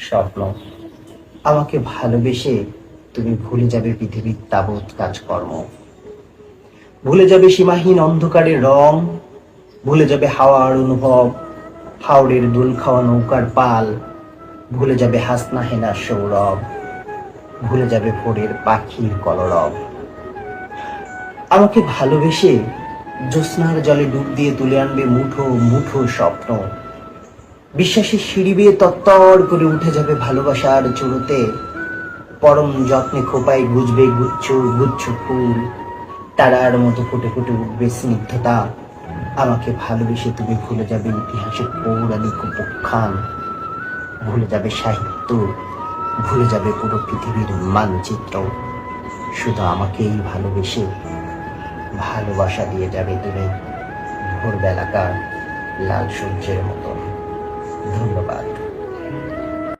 স্বপ্ন। আমাকে ভালোবেসে তুমি ভুলে যাবে পৃথিবীর তাবৎ কাজকর্ম। ভুলে যাবে সীমাহীন অন্ধকারের রং। ভুলে যাবে হাওয়ার অনুভব হাওড়ের দুল খাওয়া নৌকার পাল। ভুলে যাবে হাসনা হেনার সৌরভ। ভুলে যাবে ভোরের পাখির কলরব। আমাকে ভালোবেসে জ্যোৎস্নার জলে ডুব দিয়ে তুলে আনবে মুঠো মুঠো স্বপ্ন। বিশ্বাসের সিঁড়ি বেয়ে তত্তর করে উঠে যাবে ভালোবাসার চুরুতে। পরম যত্নে খোপায় গুজবে গুচ্ছ গুচ্ছ ফুল। তারার মতো ফুটে ফুটে উঠবে স্নিগ্ধতা। আমাকে ভালোবেসে তুমি ভুলে যাবে ইতিহাসের পৌরাণিক উপখ্যান। ভুলে যাবে সাহিত্য, ভুলে যাবে পুরো পৃথিবীর মানচিত্র। শুধু আমাকেই ভালোবেসে ভালোবাসা দিয়ে যাবে তুমি ভোরবেলাকার লাল সূর্যের মতন। ধন্যবাদ